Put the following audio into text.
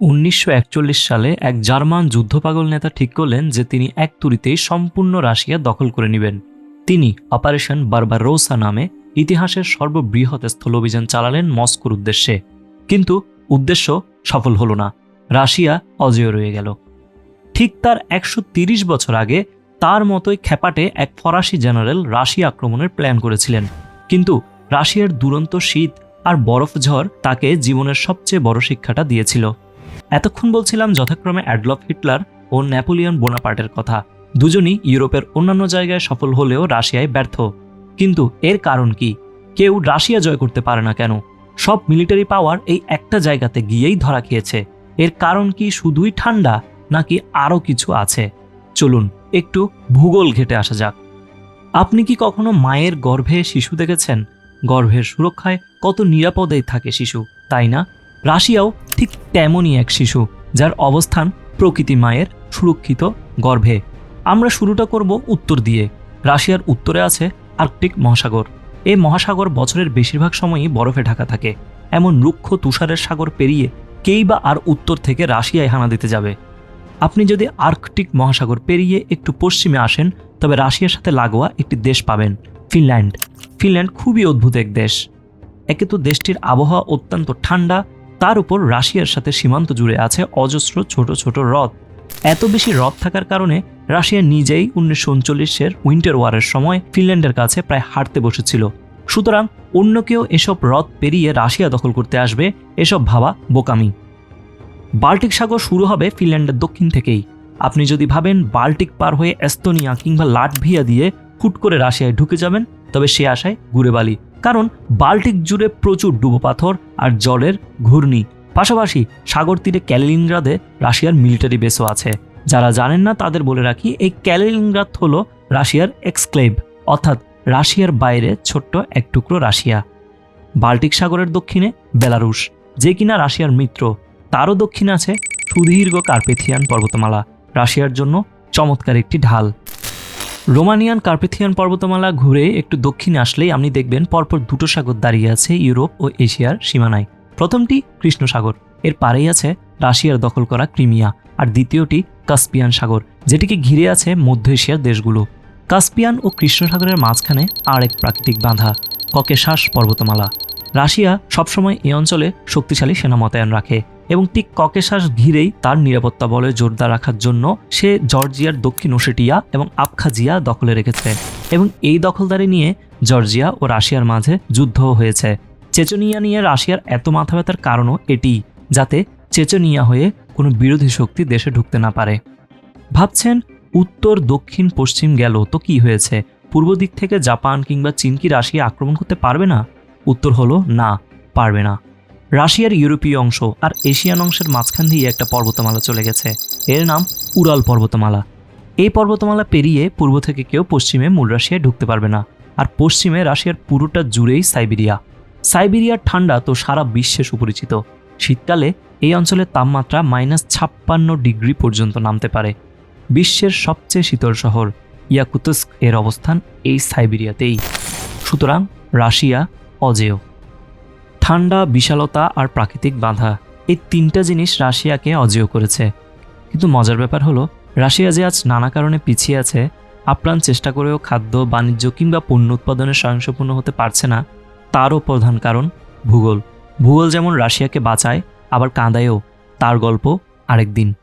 উনিশশো একচল্লিশ সালে এক জার্মান যুদ্ধপাগল নেতা ঠিক করলেন যে তিনি এক তুরিতেই সম্পূর্ণ রাশিয়া দখল করে নেবেন। তিনি অপারেশন বারবার বারবারোসা নামে ইতিহাসের সর্ববৃহৎ স্থল অভিযান চালালেন মস্কোর উদ্দেশ্যে। কিন্তু উদ্দেশ্য সফল হল না। রাশিয়া অজেয় রয়ে গেল। ঠিক তার একশো বছর আগে তার মতোই খেপাটে এক ফরাসি জেনারেল রাশিয়া আক্রমণের প্ল্যান করেছিলেন। কিন্তু রাশিয়ার দুরন্ত শীত আর বরফ ঝড় তাকে জীবনের সবচেয়ে বড় শিক্ষাটা দিয়েছিল। এতক্ষণ বলছিলাম যথাক্রমে অ্যাডলফ হিটলার ও নেপোলিয়ন বোনাপার্টের কথা। দুজনই ইউরোপের অন্যান্য জায়গায় সফল হলেও রাশিয়ায় ব্যর্থ। কিন্তু এর কারণ কি? কেউ রাশিয়া জয় করতে পারে না কেন? সব মিলিটারি পাওয়ার এই একটা জায়গাতে গিয়েই ধরা খেয়েছে। এর কারণ কি শুধুই ঠান্ডা, নাকি আরও কিছু আছে? চলুন একটু ভূগোল ঘেটে আসা যাক। আপনি কি কখনো মায়ের গর্ভে শিশু দেখেছেন? গর্ভের সুরক্ষায় কত নিরাপদেই থাকে শিশু, তাই না? রাশিয়াও ঠিক তেমনই এক শিশু, যার অবস্থান প্রকৃতি মায়ের সুরক্ষিত গর্ভে। আমরা শুরুটা করব উত্তর দিয়ে। রাশিয়ার উত্তরে আছে আর্কটিক মহাসাগর। এই মহাসাগর বছরের বেশিরভাগ সময়ই বরফে ঢাকা থাকে। এমন রুক্ষ তুষারের সাগর পেরিয়ে কেই বা আর উত্তর থেকে রাশিয়ায় হানা দিতে যাবে। আপনি যদি আর্কটিক মহাসাগর পেরিয়ে একটু পশ্চিমে আসেন, তবে রাশিয়ার সাথে লাগোয়া একটি দেশ পাবেন, ফিনল্যান্ড। ফিনল্যান্ড খুবই অদ্ভুত এক দেশ। একে তো দেশটির আবহাওয়া অত্যন্ত ঠান্ডা তার উপর রাশিয়ার সাথে সীমান্ত জুড়ে আছে অজস্র ছোট ছোট হ্রদ। এত বেশি হ্রদ থাকার কারণে রাশিয়া নিজেই উনিশশো উনচল্লিশের উইন্টার ওয়ারের সময় ফিনল্যান্ডের কাছে প্রায় হারতে বসেছিল। সুতরাং অন্য কেউ এসব হ্রদ পেরিয়ে রাশিয়া দখল করতে আসবে, এসব ভাবা বোকামি। বাল্টিক সাগর শুরু হবে ফিনল্যান্ডের দক্ষিণ থেকেই। আপনি যদি ভাবেন বাল্টিক পার হয়ে এস্তোনিয়া কিংবা লাটভিয়া দিয়ে হুট করে রাশিয়ায় ঢুকে যাবেন, তবে সে আশায় ঘুরে বালি কারণ বাল্টিক জুড়ে প্রচুর ডুবো পাথর আর জলের ঘূর্ণি। পাশাপাশি সাগর তীরে ক্যালিনিনগ্রাদে রাশিয়ার মিলিটারি বেসও আছে। যারা জানেন না, তাদের বলে রাখি এই ক্যালিনিনগ্রাদ হল রাশিয়ার এক্সক্লেভ, অর্থাৎ রাশিয়ার বাইরে ছোট্ট এক টুকরো রাশিয়া। বাল্টিক সাগরের দক্ষিণে বেলারুশ, যে কিনা রাশিয়ার মিত্র। তারও দক্ষিণে আছে সুদীর্ঘ কার্পেথিয়ান পর্বতমালা, রাশিয়ার জন্য চমৎকার একটি ঢাল। রোমানিয়ান কার্পেথিয়ান পর্বতমালা ঘুরে একটু দক্ষিণে আসলেই আপনি দেখবেন পরপর দুটো সাগর দাঁড়িয়ে আছে ইউরোপ ও এশিয়ার সীমানায়। প্রথমটি কৃষ্ণ সাগর এর পারেই আছে রাশিয়ার দখল করা ক্রিমিয়া আর দ্বিতীয়টি কাস্পিয়ান সাগর, যেটিকে ঘিরে আছে মধ্য এশিয়ার দেশগুলো। কাস্পিয়ান ও কৃষ্ণ সাগরের মাঝখানে আর এক প্রাকৃতিক বাঁধা, ককেশাস পর্বতমালা। রাশিয়া সবসময় এ অঞ্চলে শক্তিশালী সেনা মোতায়েন রাখে। এবং ঠিক ককেশাস ঘিরেই তার নিরাপত্তা বলে জোরদার রাখার জন্য সে জর্জিয়ার দক্ষিণ ওশেটিয়া এবং আবখাজিয়া দখলে রেখেছে এবং এই দখলদারি নিয়ে জর্জিয়া ও রাশিয়ার মাঝে যুদ্ধও হয়েছে। চেচনিয়া নিয়ে রাশিয়ার এত মাথা ব্যথার কারণও এটি, যাতে চেচনিয়া হয়ে কোনো বিরোধী শক্তি দেশে ঢুকতে না পারে। ভাবছেন, উত্তর, দক্ষিণ, পশ্চিম গেল তো কি হয়েছে? পূর্ব দিক থেকে জাপান কিংবা চীন কি রাশিয়া আক্রমণ করতে পারবে না? উত্তর হলো, না, পারবে না। রাশিয়ার ইউরোপীয় অংশ আর এশিয়ান অংশের মাঝখান দিয়ে একটা পর্বতমালা চলে গেছে। এর নাম উরাল পর্বতমালা। এই পর্বতমালা পেরিয়ে পূর্ব থেকে কেউ পশ্চিমে মূল রাশিয়ায় ঢুকতে পারবে না। আর পশ্চিমে রাশিয়ার পুরোটা জুড়েই সাইবেরিয়া। সাইবেরিয়ার ঠান্ডা তো সারা বিশ্বে সুপরিচিত। শীতকালে এই অঞ্চলের তাপমাত্রা মাইনাস ছাপ্পান্ন ডিগ্রি পর্যন্ত নামতে পারে। বিশ্বের সবচেয়ে শীতল শহর ইয়াকুতস্ক এর অবস্থান এই সাইবেরিয়াতেই। সুতরাং রাশিয়া অজেয়। ঠান্ডা, বিশালতা আর প্রাকৃতিক বাধা এই তিনটা জিনিস রাশিয়াকে অজেয় করেছে। কিন্তু মজার ব্যাপার হলো, রাশিয়া যে আজ নানা কারণে পিছিয়ে আছে, আপ্রাণ চেষ্টা করেও খাদ্য, বাণিজ্য কিংবা পণ্য উৎপাদনে স্বয়ংসম্পূর্ণ হতে পারছে না, তারও প্রধান কারণ ভূগোল। ভূগোল যেমন রাশিয়াকে বাঁচায়, আবার কাঁদায়ও। তার গল্প আরেক দিন